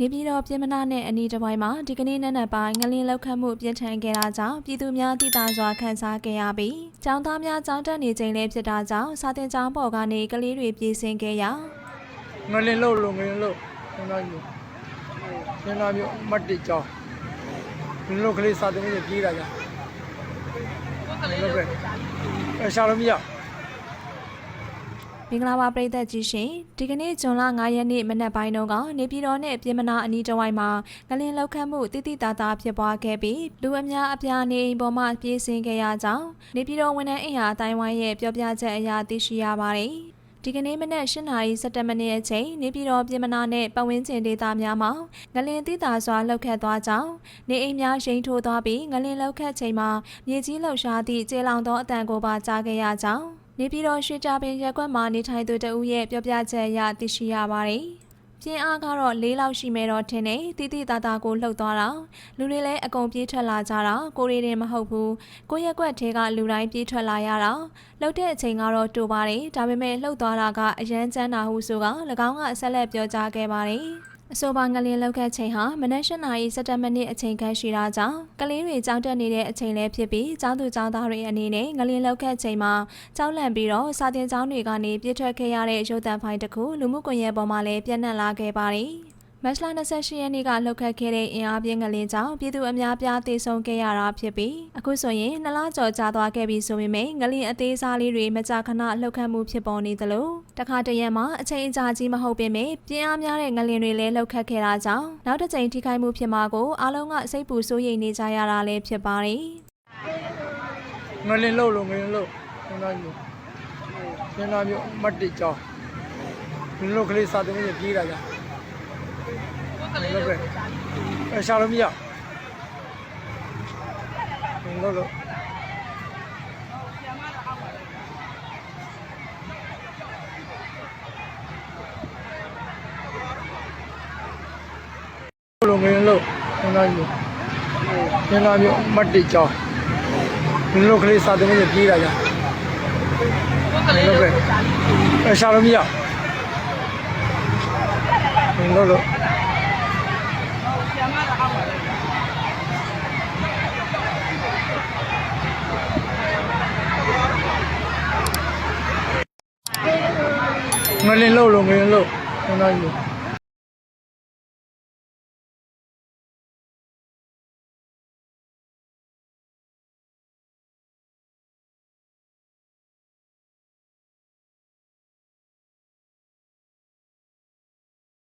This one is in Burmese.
နေပြည်တော်ပြည်မနာနဲ့အနီးတစ်ဝိုင်းမှာဒီကနေ့နက်နက်ပိုင်းငလင်းလောက်ခတ်မှုပြင်းထန်ခဲ့တာကြောင့်ပြည်သူများတိတာစွာခံစားခဲ့ရပြီးကျောင်းသားများကျောင်းတက်နေချိန်လည်းဖြစ်တာကြောင့်စာတင်ကျောင်းပေါ်ကနေကလေးတွေပြေးဆင်းခဲ့ရာငလင်လို့လို့ငလင်လို့ဆင်းလာမျိုးဆင်းလာမျိုးမတ်တိကြောင်းငလင်လို့ကလေးစာတင်နေပြေးတာကြာဟုတ်ကဲ့အဲရှာလို့မရ မင်္ဂလာပါပရိသတ်ကြီးရှင်ဒီကနေ့ဇွန်လ9ရက်နေ့မနက်ပိုင်းတုန်းကနေပြည်တော်နဲ့ပြည်မနာအနီးတစ်ဝိုင်းမှာငလင်းလောက်ခတ်မှုတိတိတသားဖြစ်ပွားခဲ့ပြီးလူအများအပြားနေအိမ်ပေါ်မှပြေးဆင်းခဲ့ရကြောင်းနေပြည်တော်ဝန်ထမ်းအင်အားအတိုင်းဝိုင်းရဲ့ပြောပြချက်အရသိရှိရပါတယ်ဒီကနေ့မနက်၈နာရီ17မိနစ်အချိန်နေပြည်တော်ပြည်မနာနဲ့ပတ်ဝန်းကျင်ဒေသများမှာငလင်တိတာစွာလှုပ်ခတ်သွားကြောင်းနေအိမ်များရှိန်ထိုးသွားပြီးငလင်လှုပ်ခတ်ချိန်မှာမြေကြီးလှုပ်ရှားသည့်ကျေလောင်သောအတန်ကိုပါကြားခဲ့ရကြောင်း နေပြည်တော်ရွှေကြပင်ရက်ကွက်မှာနေထိုင်သူတဦးရဲ့ပြောပြချက်အရသိရှိရပါတယ်။ပြင်းအားကတော့၄လောက်ရှိမယ်တော့ထင်တယ်တိတိတာတာကိုလှုပ်သွားတာလူတွေလည်းအကုန်ပြေးထွက်လာကြတာကိုရီတင်မဟုတ်ဘူးကိုရက်ကွက်ထဲကလူတိုင်းပြေးထွက်လာရတာလှုပ်တဲ့အချိန်ကတော့တူပါတယ်ဒါပေမဲ့လှုပ်သွားတာကအရန်ချမ်းတာဟုဆိုက၎င်းကအဆက်လက်ပြောကြားခဲ့ပါတယ် အဆိုပါငလင်းလောက်ခတ်ချိန်ဟာမနက်၈နာရီ17မိနစ်အချိန်ခန့်ရှိတာကြောင့်ကလေးတွေကြောင်းတက်နေတဲ့အချိန်လည်းဖြစ်ပြီးကျောင်းသူကျောင်းသားတွေအနေနဲ့ငလင်းလောက်ခတ်ချိန်မှာကြောက်လန့်ပြီးတော့စာတင်ကျောင်းတွေကနေပြစ်ထွက်ခဲ့ရတဲ့ရုပ်သံဖိုင်တစ်ခုလူမှုကွန်ရက်ပေါ်မှာလည်းပြန့်နှံ့လာခဲ့ပါတယ်။ မတ်လ28ရက်နေ့ကလှုပ်ခတ်ခဲ့တဲ့အင်အားပြင်းငလင်းကြောင့်ပြည်သူအများပြားသေဆုံးခဲ့ရတာဖြစ်ပြီးအခုဆိုရင်နှစ်လကျော်ကြာသွားခဲ့ပြီဆိုပေမဲ့ငလင်းအသေးစားလေးတွေမကြာခဏလှုပ်ခတ်မှုဖြစ်ပေါ်နေသလိုတခါတရံမှာအချိန်အကြာကြီးမဟုတ်ပေမဲ့ပြင်းအားများတဲ့ငလင်းတွေလည်းလှုပ်ခတ်ခဲ့တာကြောင့်နောက်တစ်ကြိမ်ထိခိုက်မှုဖြစ်မှာကိုအားလုံးကစိတ်ပူစိုးရိမ်နေကြရတာလည်းဖြစ်ပါတယ်ငလင်လို့လို့ငလင်လို့ဆင်းလာမျိုးဆင်းလာမျိုးမတ်တိကြောင်းငလင်လို့ကလေးစာတင်နေပြေးတာကြာ ဟုတ်ကဲ့အဲရှာလို့မရဟုတ်လို့လို့ငလင်လို့ဆင်းလာမျိုးဆင်းလာမျိုးမတ်တိကြောင်းဒီလိုကလေးစာတင်နေပြေးတာကြာဟုတ်ကဲ့အဲရှာလို့မရဟုတ်လို့ ငလင်းလို့လို့ငလင်းလို့ဆင်းလာယူ